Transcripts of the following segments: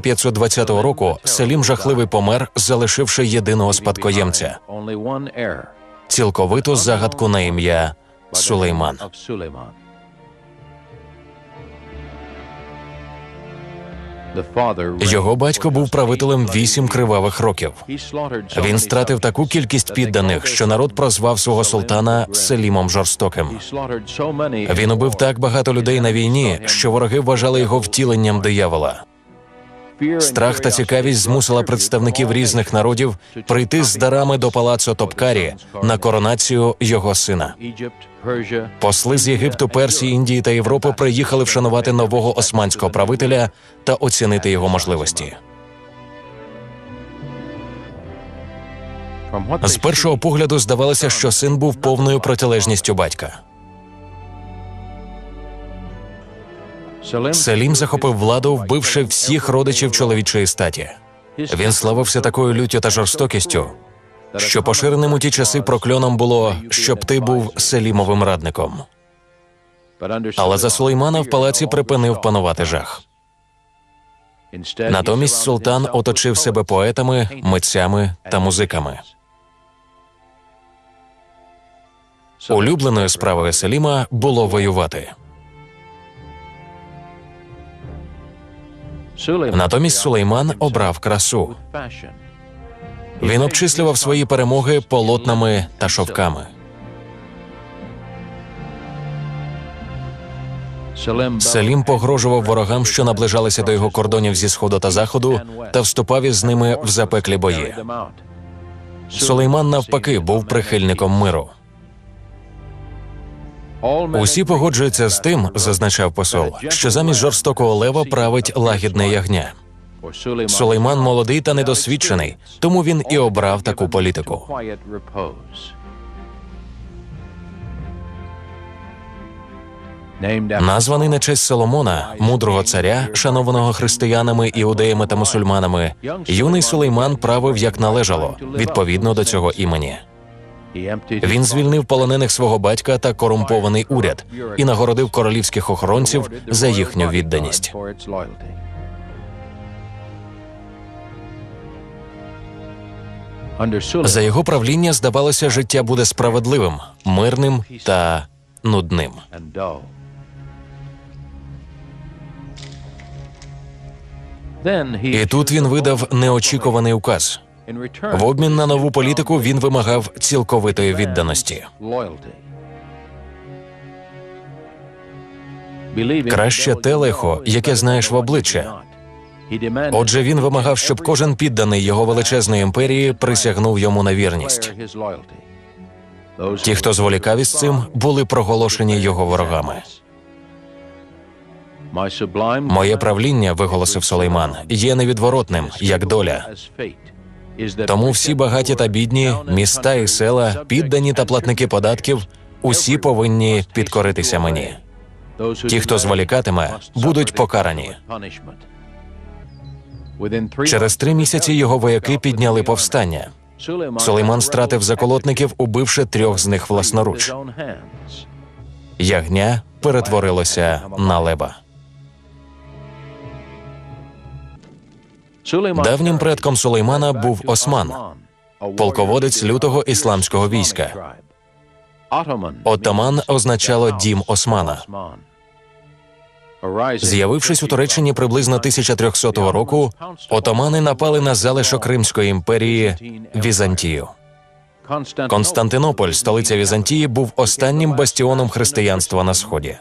520 року Селім жахливий помер, залишивши єдиного спадкоємця цілковиту загадку на ім'я Сулейман. Його батько був правителем вісім кривавих років. Він стратив таку кількість підданих, що народ прозвав свого султана. Селімом жорстоким. Він убив так багато людей на війні, що вороги вважали його втіленням диявола. Страх та цікавість змусила представників різних народів прийти з дарами до палацу Топкарі на коронацію його сина. Посли з Єгипту, Персії, Індії та Європи приїхали вшанувати нового османського правителя та оцінити його можливості. З першого погляду здавалося, що син був повною протилежністю батька. Селім захопив владу, вбивши всіх родичів чоловічої статі. Він славився такою люттю та жорстокістю, що поширеним у ті часи прокльоном було, щоб ти був Селімовим радником. Але за Сулеймана в палаці припинив панувати жах. Натомість султан оточив себе поетами, митцями та музиками. Улюбленою справою Селіма було воювати. Натомість Сулейман обрав красу. Він обчислював свої перемоги полотнами та шовками. Селім погрожував ворогам, що наближалися до його кордонів зі сходу та заходу, та вступав із ними в запеклі бої. Сулейман, навпаки, був прихильником миру. Усі погоджуються з тим, зазначав посол, що замість жорстокого лева править лагідне ягня. Сулейман молодий та недосвідчений, тому він і обрав таку політику. Названий на честь Соломона, мудрого царя, шанованого християнами, іудеями та мусульманами, юний Сулейман правив як належало, відповідно до цього імені. Він звільнив полонених свого батька та корумпований уряд і нагородив королівських охоронців за їхню відданість. За його правління здавалося, життя буде справедливим, мирним та нудним. І тут він видав неочікуваний указ. В обмін на нову політику він вимагав цілковитої відданості. Краще те лихо, яке знаєш в обличчя. Отже, він вимагав, щоб кожен підданий його величезної імперії присягнув йому на вірність. Ті, хто зволікав із цим, були проголошені його ворогами. Моє правління, виголосив Сулейман, є невідворотним, як доля. Тому всі багаті та бідні, міста і села, піддані та платники податків, усі повинні підкоритися мені. Ті, хто зволікатиме, будуть покарані. Через три місяці його вояки підняли повстання. Сулейман стратив заколотників, убивши трьох з них власноруч. Ягня перетворилося на леба. Давнім предком Сулеймана був Осман, полководець лютого ісламського війська. Отаман означало дім Османа. З'явившись у Туреччині приблизно 1300 року, отамани напали на залишок Римської імперії Візантію. Константинополь, столиця Візантії, був останнім бастіоном християнства на сході.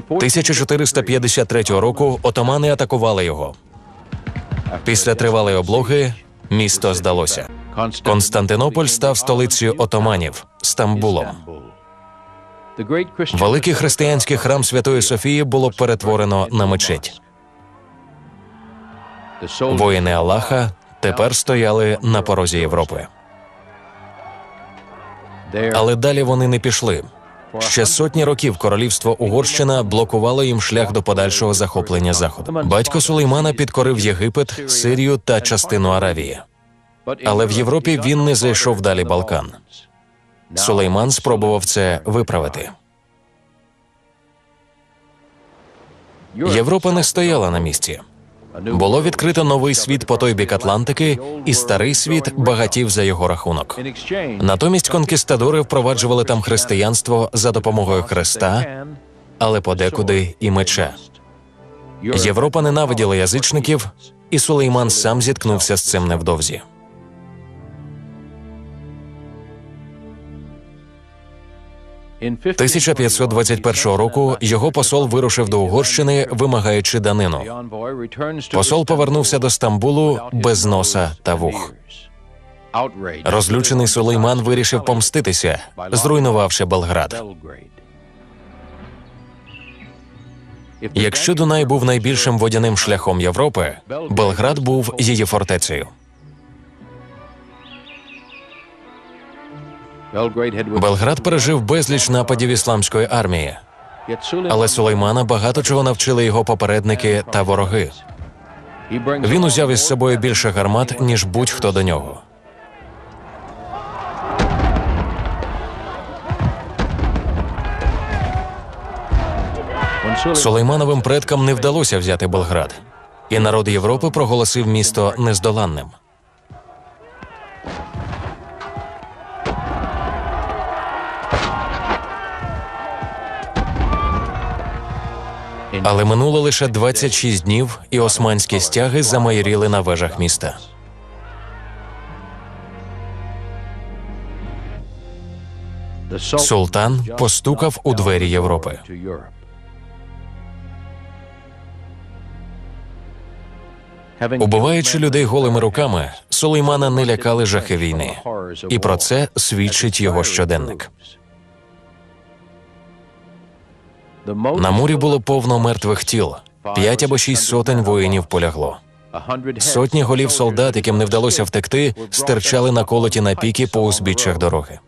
1453 року отамани атакували його. Після тривалої облоги місто здалося. Константинополь став столицею отаманів Стамбулом. Великий християнський храм Святої Софії було перетворено на мечеть. Воїни Аллаха тепер стояли на порозі Європи. Але далі вони не пішли. Ще сотні років королівство Угорщина блокувало їм шлях до подальшого захоплення заходу. Батько Сулеймана підкорив Єгипет, Сирію та частину Аравії. Але в Європі він не зайшов далі Балкан. Сулейман спробував це виправити. Європа не стояла на місці. Було відкрито новий світ по той бік Атлантики, і старий світ багатів за його рахунок. Натомість конкістадори впроваджували там християнство за допомогою Христа, але подекуди і меча. Європа ненавиділа язичників, і Сулейман сам зіткнувся з цим невдовзі. 1521 року його посол вирушив до Угорщини, вимагаючи данину. Посол повернувся до Стамбулу без носа та вух. Розлючений Сулейман вирішив помститися, зруйнувавши Белград. Якщо Дунай був найбільшим водяним шляхом Європи, Белград був її фортецею. Белград пережив безліч нападів ісламської армії, але Сулеймана багато чого навчили його попередники та вороги. Він узяв із собою більше гармат, ніж будь-хто до нього. Сулеймановим предкам не вдалося взяти Белград, і народ Європи проголосив місто нездоланним. Але минуло лише 26 днів, і османські стяги замайоріли на вежах міста. Султан постукав у двері Європи. Убиваючи людей голими руками, Сулеймана не лякали жахи війни, і про це свідчить його щоденник. На морі було повно мертвих тіл. П'ять або шість сотень воїнів полягло. Сотні голів солдат, яким не вдалося втекти, стирчали на колоті на піки по узбіччях дороги.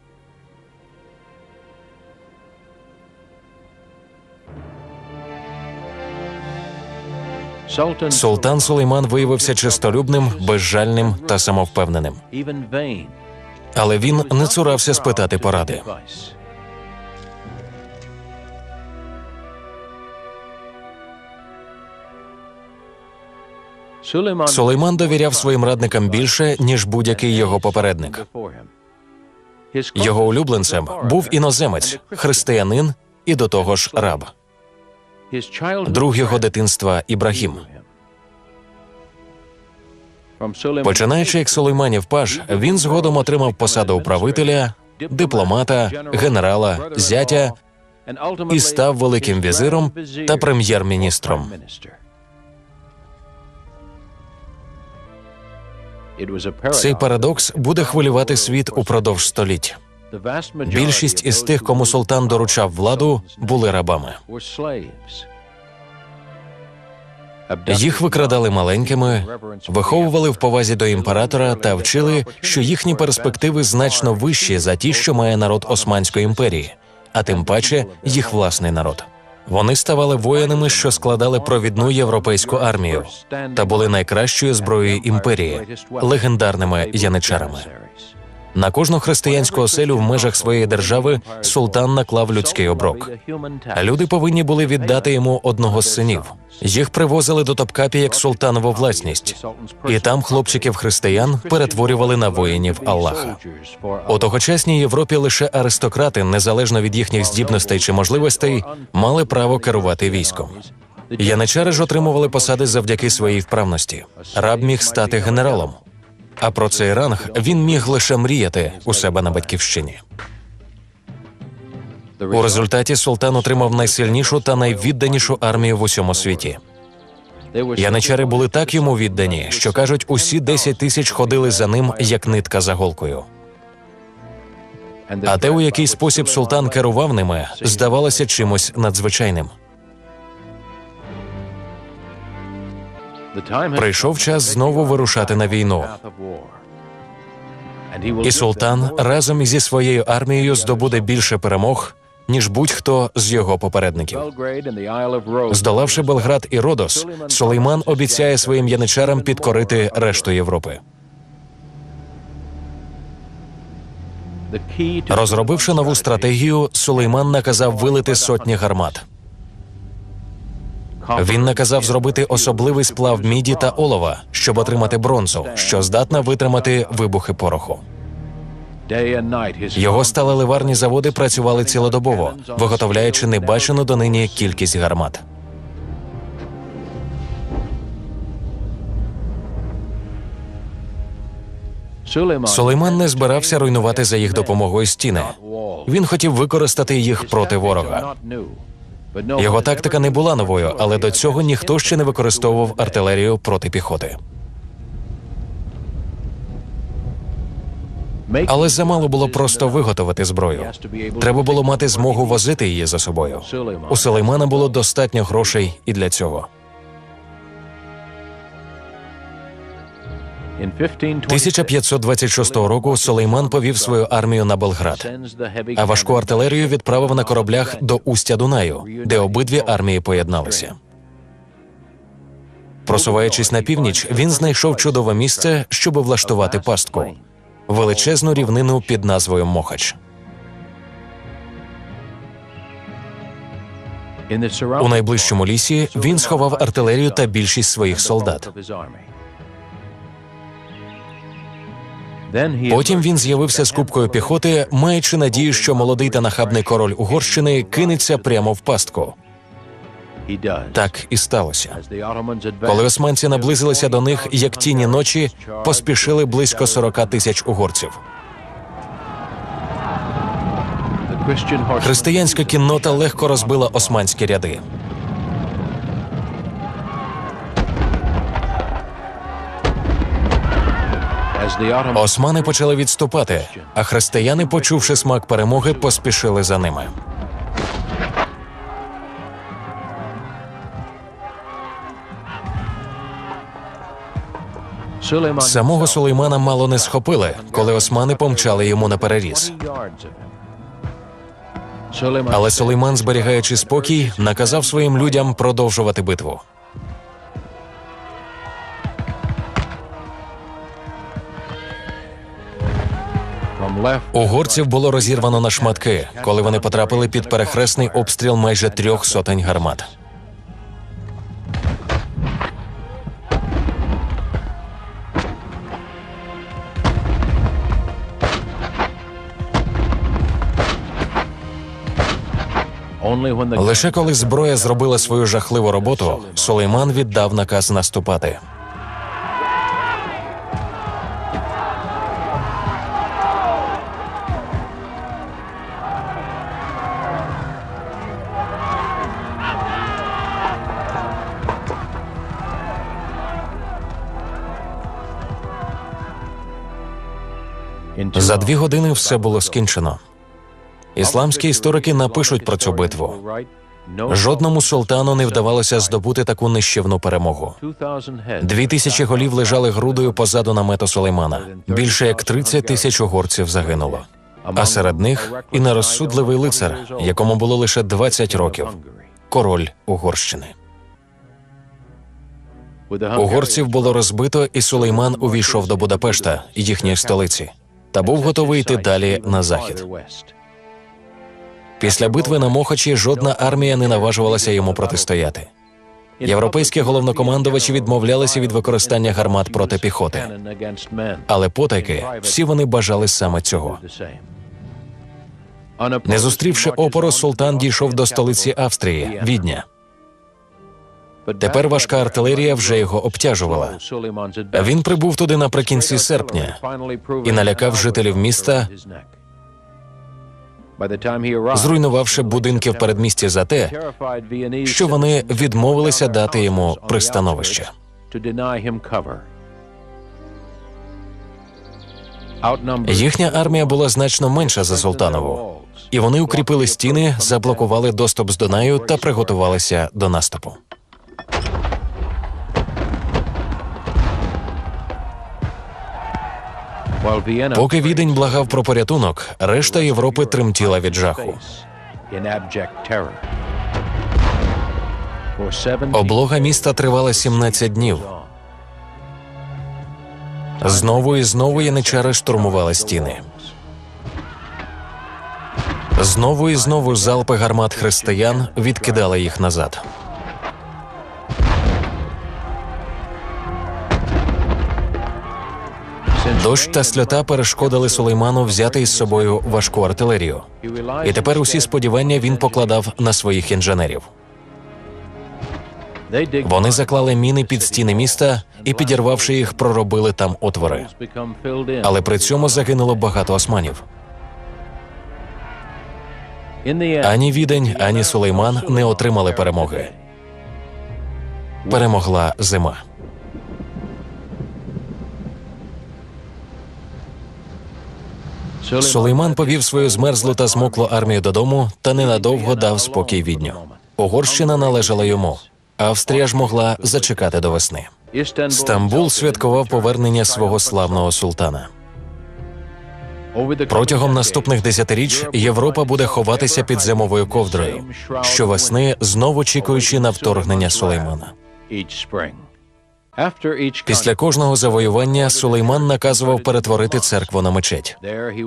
Султан Сулейман виявився чистолюбним, безжальним та самовпевненим. Але він не цурався спитати поради. Сулейман довіряв своїм радникам більше, ніж будь-який його попередник. Його улюбленцем був іноземець, християнин і до того ж раб. Друг його дитинства Ібрагім. Починаючи як Сулейманів паж, він згодом отримав посаду управителя, дипломата, генерала, зятя і став великим візиром та прем'єр-міністром. Цей парадокс буде хвилювати світ упродовж століть. Більшість із тих, кому султан доручав владу, були рабами. Їх викрадали маленькими, виховували в повазі до імператора та вчили, що їхні перспективи значно вищі за ті, що має народ Османської імперії, а тим паче їх власний народ. Вони ставали воїнами, що складали провідну європейську армію, та були найкращою зброєю імперії, легендарними яничарами. На кожну християнську оселю в межах своєї держави султан наклав людський оброк. Люди повинні були віддати йому одного з синів. Їх привозили до Топкапі як султанову власність, і там хлопчиків християн перетворювали на воїнів Аллаха. У тогочасній Європі лише аристократи, незалежно від їхніх здібностей чи можливостей, мали право керувати військом. Яничари ж отримували посади завдяки своїй вправності. Раб міг стати генералом. А про цей ранг він міг лише мріяти у себе на батьківщині. У результаті султан отримав найсильнішу та найвідданішу армію в усьому світі. Яничари були так йому віддані, що кажуть, усі 10 тисяч ходили за ним як нитка за голкою. А те, у який спосіб султан керував ними, здавалося чимось надзвичайним. Прийшов час знову вирушати на війну. І султан разом зі своєю армією здобуде більше перемог, ніж будь-хто з його попередників. Здолавши Белград і Родос, Сулейман обіцяє своїм яничарам підкорити решту Європи. Розробивши нову стратегію, Сулейман наказав вилити сотні гармат. Він наказав зробити особливий сплав міді та олова, щоб отримати бронзу, що здатна витримати вибухи пороху. Його сталеливарні заводи працювали цілодобово, виготовляючи небачену донині кількість гармат. Сулейман не збирався руйнувати за їх допомогою стіни. Він хотів використати їх проти ворога. Його тактика не була новою, але до цього ніхто ще не використовував артилерію проти піхоти. Але замало було просто виготовити зброю. Треба було мати змогу возити її за собою. У Сулеймана було достатньо грошей і для цього. 1526 року Сулейман повів свою армію на Белград, а важку артилерію відправив на кораблях до устя Дунаю, де обидві армії поєдналися. Просуваючись на північ, він знайшов чудове місце, щоб влаштувати пастку величезну рівнину під назвою Мохач. У найближчому лісі він сховав артилерію та більшість своїх солдат. Потім він з'явився з кубкою піхоти, маючи надію, що молодий та нахабний король Угорщини кинеться прямо в пастку. Так і сталося. Коли османці наблизилися до них, як тіні ночі, поспішили близько 40 тисяч угорців. Християнська кіннота легко розбила османські ряди. Османи почали відступати, а християни, почувши смак перемоги, поспішили за ними. Самого Сулеймана мало не схопили, коли османи помчали йому на переріз. Але Сулейман, зберігаючи спокій, наказав своїм людям продовжувати битву. Угорців було розірвано на шматки, коли вони потрапили під перехресний обстріл майже трьох сотень гармат. Лише коли зброя зробила свою жахливу роботу, Сулейман віддав наказ наступати. За дві години все було скінчено. Ісламські історики напишуть про цю битву. Жодному султану не вдавалося здобути таку нищівну перемогу. Дві тисячі голів лежали грудою позаду намету Сулеймана. Більше як 30 тисяч угорців загинуло. А серед них і нерозсудливий лицар, якому було лише 20 років, король Угорщини. Угорців було розбито, і Сулейман увійшов до Будапешта, їхньої столиці, та був готовий йти далі на захід. Після битви на Мохачі жодна армія не наважувалася йому протистояти. Європейські головнокомандувачі відмовлялися від використання гармат проти піхоти, але потайки всі вони бажали саме цього. Не зустрівши опору, султан дійшов до столиці Австрії, Відня. Тепер важка артилерія вже його обтяжувала. Він прибув туди наприкінці серпня і налякав жителів міста, зруйнувавши будинки в передмісті за те, що вони відмовилися дати йому пристановище. Їхня армія була значно менша за султанову, і вони укріпили стіни, заблокували доступ з Дунаю та приготувалися до наступу. Поки відень благав про порятунок, решта Європи тремтіла від жаху. Облога міста тривала 17 днів. Знову і знову яничари штурмували стіни. Знову і знову залпи гармат християн відкидали їх назад. Дощ та сльота перешкодили Сулейману взяти із собою важку артилерію. І тепер усі сподівання він покладав на своїх інженерів. Вони заклали міни під стіни міста і, підірвавши їх, проробили там отвори. Але при цьому загинуло багато османів. Ані відень, ані Сулейман не отримали перемоги. Перемогла зима. Сулейман повів свою змерзлу та змоклу армію додому та ненадовго дав спокій відню. Угорщина належала йому. Австрія ж могла зачекати до весни. Стамбул святкував повернення свого славного султана. Протягом наступних десятиріч Європа буде ховатися під зимовою ковдрою, щовесни знову чекаючи на вторгнення Сулеймана. Після кожного завоювання Сулейман наказував перетворити церкву на мечеть.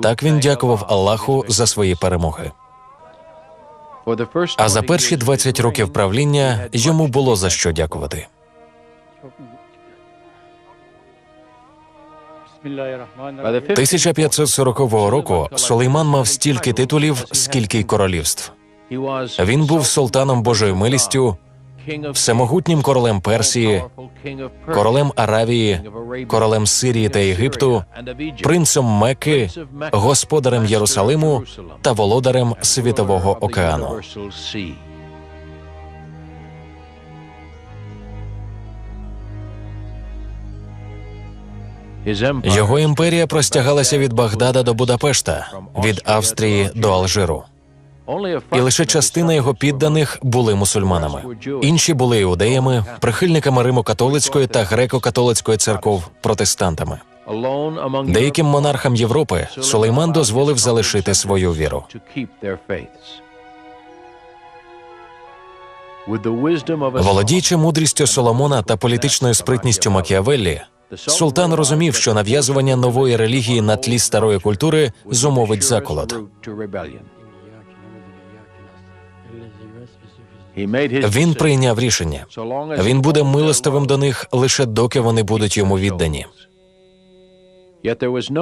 Так він дякував Аллаху за свої перемоги. А за перші 20 років правління йому було за що дякувати. 1540 року Сулейман мав стільки титулів, скільки й королівств. Він був султаном Божою милістю, всемогутнім королем Персії, королем Аравії, королем Сирії та Єгипту, принцем Мекки, господарем Єрусалиму та володарем Світового океану. Його імперія простягалася від Багдада до Будапешта, від Австрії до Алжиру. І лише частина його підданих були мусульманами. Інші були іудеями, прихильниками Римо-католицької та греко-католицької церков, протестантами. Деяким монархам Європи Сулейман дозволив залишити свою віру. Володіючи мудрістю Соломона та політичною спритністю Макіавеллі, султан розумів, що нав'язування нової релігії на тлі старої культури зумовить заколот. Він прийняв рішення. Він буде милостивим до них лише доки вони будуть йому віддані.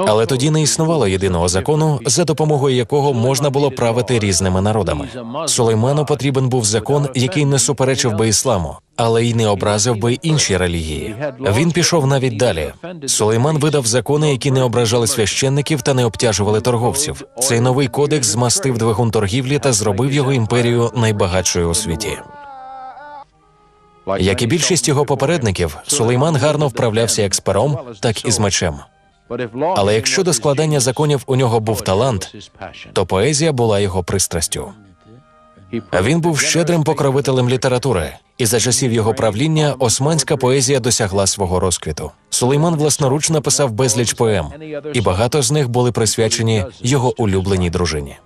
Але тоді не існувало єдиного закону, за допомогою якого можна було правити різними народами. Сулейману потрібен був закон, який не суперечив би ісламу, але й не образив би інші релігії. Він пішов навіть далі. Сулейман видав закони, які не ображали священників та не обтяжували торговців. Цей новий кодекс змастив двигун торгівлі та зробив його імперію найбагатшою у світі. Як і більшість його попередників, Сулейман гарно вправлявся як з пером, так і з мечем. Але якщо до складання законів у нього був талант, то поезія була його пристрастю. Він був щедрим покровителем літератури, і за часів його правління османська поезія досягла свого розквіту. Сулейман власноруч написав безліч поем, і багато з них були присвячені його улюбленій дружині.